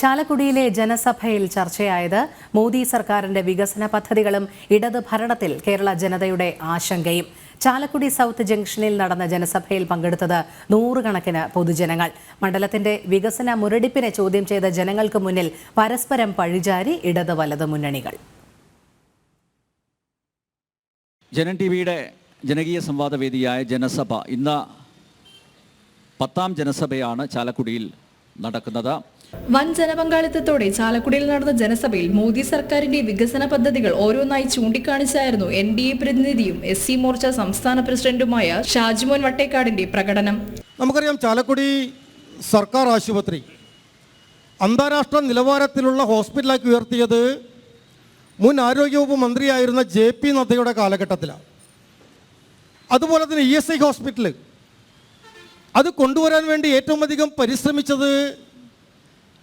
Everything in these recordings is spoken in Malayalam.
ചാലക്കുടിയിലെ ജനസഭയിൽ ചർച്ചയായത് മോദി സർക്കാരിന്റെ വികസന പദ്ധതികളും ഇടത് ഭരണത്തിൽ കേരള ജനതയുടെ ആശങ്കയും. ചാലക്കുടി സൗത്ത് ജംഗ്ഷനിൽ നടന്ന ജനസഭയിൽ പങ്കെടുത്തത് നൂറുകണക്കിന് പൊതുജനങ്ങൾ. മണ്ഡലത്തിന്റെ വികസന മുരടിപ്പിനെ ചോദ്യം ചെയ്ത ജനങ്ങൾക്ക് മുന്നിൽ പരസ്പരം പഴിചാരി ഇടത് വലത് മുന്നണികൾ. ജനൻ ടി വിയുടെ ജനകീയ സംവാദവേദിയായ ജനസഭ ഇന്ന് പത്താം ജനസഭയാണ് ചാലക്കുടിയിൽ നടക്കുന്നത്. വൻ ജനപങ്കാളിത്തത്തോടെ ചാലക്കുടിയിൽ നടന്ന ജനസഭയിൽ മോദി സർക്കാരിന്റെ വികസന പദ്ധതികൾ ഓരോന്നായി ചൂണ്ടിക്കാണിച്ചായിരുന്നു എൻ ഡി എ പ്രതിനിധിയും എസ് സി മോർച്ച സംസ്ഥാന പ്രസിഡന്റുമായ ഷാജിമോൻ വട്ടേക്കാടിന്റെ പ്രകടനം. നമുക്കറിയാം ചാലക്കുടി സർക്കാർ ആശുപത്രി അന്താരാഷ്ട്ര നിലവാരത്തിലുള്ള ഹോസ്പിറ്റലാക്കി ഉയർത്തിയത് മുൻ ആരോഗ്യവകുപ്പ് മന്ത്രിയായിരുന്ന ജെ പി നദ്ദയുടെ കാലഘട്ടത്തിലാണ്. അതുപോലെ തന്നെ ഇ എസ് ഐ ഹോസ്പിറ്റൽ അത് കൊണ്ടുവരാൻ വേണ്ടി ഏറ്റവും അധികം പരിശ്രമിച്ചത്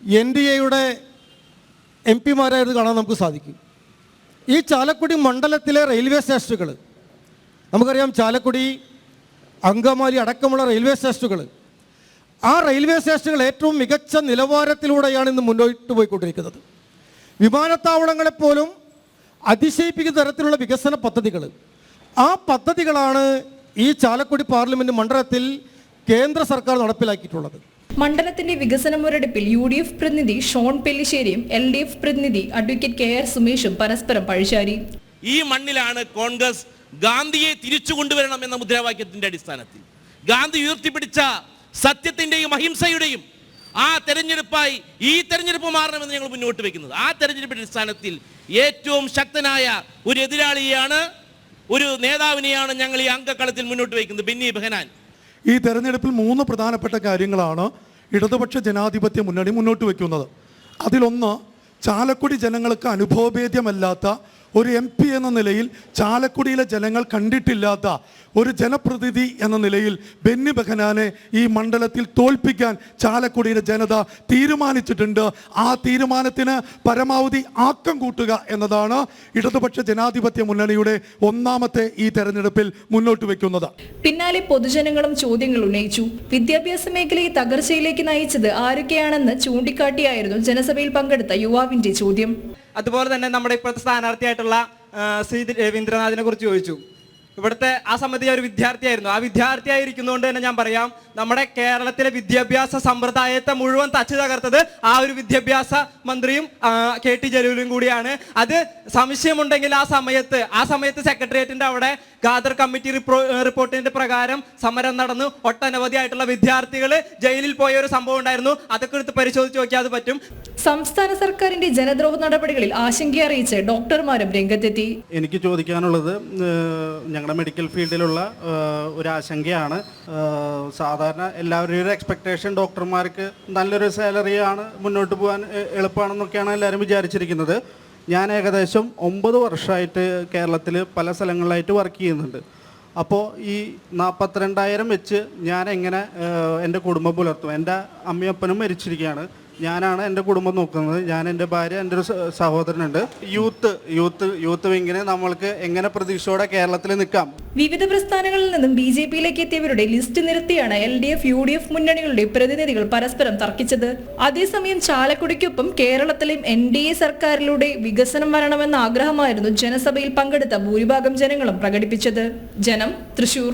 എൻ ഡി എയുടെ എം പിമാരായത് കാണാൻ നമുക്ക് സാധിക്കും. ഈ ചാലക്കുടി മണ്ഡലത്തിലെ റെയിൽവേ സ്റ്റേഷനുകൾ നമുക്കറിയാം ചാലക്കുടി അങ്കമാലി അടക്കമുള്ള റെയിൽവേ സ്റ്റേഷനുകൾ ആ റെയിൽവേ സ്റ്റേഷനുകൾ ഏറ്റവും മികച്ച നിലവാരത്തിലൂടെയാണ് ഇന്ന് മുന്നോട്ട് പോയിക്കൊണ്ടിരിക്കുന്നത്. വിമാനത്താവളങ്ങളെപ്പോലും അതിശയിപ്പിക്കുന്ന തരത്തിലുള്ള വികസന പദ്ധതികൾ. ആ പദ്ധതികളാണ് ഈ ചാലക്കുടി പാർലമെന്റ് മണ്ഡലത്തിൽ കേന്ദ്ര സർക്കാർ നടപ്പിലാക്കിയിട്ടുള്ളത്. മണ്ഡലത്തിന്റെ വികസന മുരടിപ്പിൽ യു ഡി എഫ് പ്രതിനിധി ഷോൺ പെല്ലിശ്ശേരിയും എൽ ഡി എഫ് പ്രതിനിധി അഡ്വക്കേറ്റ് കെ ആർ സുമേഷും പരസ്പരം പഴിശാരി. ഈ മണ്ണിലാണ് കോൺഗ്രസ് ഗാന്ധിയെ തിരിച്ചു കൊണ്ടുവരണം എന്ന മുദ്രാവാക്യത്തിന്റെ അടിസ്ഥാനത്തിൽ. ഗാന്ധി ഉയർത്തിപ്പിടിച്ച സത്യത്തിന്റെയും അഹിംസയുടെയും ആ തെരഞ്ഞെടുപ്പായി ഈ തെരഞ്ഞെടുപ്പ് മാറണമെന്ന് ഞങ്ങൾ മുന്നോട്ട് വെക്കുന്നത്. ആ തെരഞ്ഞെടുപ്പിന്റെ അടിസ്ഥാനത്തിൽ ഏറ്റവും ശക്തനായ ഒരു എതിരാളിയാണ് ഒരു നേതാവിനെയാണ് ഞങ്ങൾ ഈ അംഗക്കളത്തിൽ മുന്നോട്ട് വയ്ക്കുന്നത്. ബെന്നി ബെഹനാൻ. ഈ തെരഞ്ഞെടുപ്പിൽ മൂന്ന് പ്രധാനപ്പെട്ട കാര്യങ്ങളാണ് ഇടതുപക്ഷ ജനാധിപത്യ മുന്നണി മുന്നോട്ട് വയ്ക്കുന്നത്. അതിലൊന്ന് ചാലക്കുടി ജനങ്ങൾക്ക് അനുഭവഭേദ്യമല്ലാത്ത ഒരു എം പി എന്ന നിലയിൽ ചാലക്കുടിയിലെ ജനങ്ങൾ കണ്ടിട്ടില്ലാത്ത ഒരു ജനപ്രതിനിധി എന്ന നിലയിൽ ബെന്നി ബെഹനാനെ ഈ മണ്ഡലത്തിൽ തോൽപ്പിക്കാൻ ചാലക്കുടിയിലെ ജനത തീരുമാനിച്ചിട്ടുണ്ട്. ആ തീരുമാനത്തിന് പരമാവധി ആക്കം കൂട്ടുക എന്നതാണ് ഇടതുപക്ഷ ജനാധിപത്യ മുന്നണിയുടെ ഒന്നാമത്തെ ഈ തെരഞ്ഞെടുപ്പിൽ മുന്നോട്ട് വെക്കുന്നത്. പിന്നാലെ പൊതുജനങ്ങളും ചോദ്യങ്ങൾ ഉന്നയിച്ചു. വിദ്യാഭ്യാസ മേഖലയെ തകർച്ചയിലേക്ക് നയിച്ചത് ആരൊക്കെയാണെന്ന് ചൂണ്ടിക്കാട്ടിയായിരുന്നു ജനസഭയിൽ പങ്കെടുത്ത യുവാവിന്റെ ചോദ്യം. അതുപോലെ തന്നെ നമ്മുടെ ഇപ്പോഴത്തെ സ്ഥാനാർത്ഥിയായിട്ടുള്ള ആ, ശ്രീ രവീന്ദ്രനാഥിനെ കുറിച്ച് ചോദിച്ചു. ഇവിടുത്തെ ആ ഞാൻ ഒരു വിദ്യാർത്ഥിയായിരുന്നു. ആ വിദ്യാർത്ഥിയായിരിക്കുന്നതുകൊണ്ട് തന്നെ ഞാൻ പറയാം നമ്മുടെ കേരളത്തിലെ വിദ്യാഭ്യാസ സമ്പ്രദായത്തെ മുഴുവൻ തച്ചു തകർത്തത് ആ ഒരു വിദ്യാഭ്യാസ മന്ത്രിയും കെ ടി ജലീലും കൂടിയാണ്. അത് സംശയമുണ്ടെങ്കിൽ ആ സമയത്ത് ആ സമയത്ത് സെക്രട്ടേറിയറ്റിന്റെ അവിടെ ഖാദർ കമ്മിറ്റി റിപ്പോ റിപ്പോർട്ടിന്റെ പ്രകാരം സമരം നടന്നു. ഒട്ടനവധി ആയിട്ടുള്ള വിദ്യാർത്ഥികൾ ജയിലിൽ പോയ ഒരു സംഭവം ഉണ്ടായിരുന്നു. അതൊക്കെ എടുത്ത് പരിശോധിച്ച് നോക്കിയാൽ അത് പറ്റും. സംസ്ഥാന സർക്കാരിന്റെ ജനദ്രോഹ നടപടികളിൽ ആശങ്ക അറിയിച്ച് ഡോക്ടർമാരും രംഗത്തെത്തി. എനിക്ക് ചോദിക്കാനുള്ളത് ഞങ്ങളുടെ മെഡിക്കൽ ഫീൽഡിലുള്ള ഒരു ആശങ്കയാണ്. സാധാരണ എല്ലാവരുടെയും ഒരു എക്സ്പെക്ടേഷൻ ഡോക്ടർമാർക്ക് നല്ലൊരു സാലറിയാണ് മുന്നോട്ട് പോകാൻ എളുപ്പമാണെന്നൊക്കെയാണ് എല്ലാവരും വിചാരിച്ചിരിക്കുന്നത്. ഞാൻ ഏകദേശം ഒമ്പത് വർഷമായിട്ട് കേരളത്തിൽ പല സ്ഥലങ്ങളിലായിട്ട് വർക്ക് ചെയ്യുന്നുണ്ട്. അപ്പോൾ ഈ നാൽപ്പത്തിരണ്ടായിരം വെച്ച് ഞാൻ എങ്ങനെ എന്റെ കുടുംബം പുലർത്തും. എന്റെ അമ്മയപ്പനും മരിച്ചിരിക്കുകയാണ്. ഞാനാണ് എന്റെ കുടുംബം നോക്കുന്നത്. ഞാൻ എന്റെ ഭാര്യ എന്റെ ഒരു സഹോദരനുണ്ട്. യൂത്ത് യൂത്ത് യൂത്ത് വിങ്ങിന് നമ്മൾക്ക് എങ്ങനെ പ്രതീക്ഷയോടെ കേരളത്തിൽ നിൽക്കാം? വിവിധ പ്രസ്ഥാനങ്ങളിൽ നിന്നും ബി ജെ പിയിലേക്ക് എത്തിയവരുടെ list നിരത്തിയാണ് L D F U D F മുന്നണികളുടെ പ്രതിനിധികൾ പരസ്പരം തർക്കിച്ചത്. അതേസമയം ചാലക്കുടിക്കൊപ്പം കേരളത്തിലെയും എൻ ഡി എ സർക്കാരിലൂടെ വികസനം വരണമെന്ന ആഗ്രഹമായിരുന്നു ജനസഭയിൽ പങ്കെടുത്ത ഭൂരിഭാഗം ജനങ്ങളും പ്രകടിപ്പിച്ചത്. ജനം തൃശൂർ.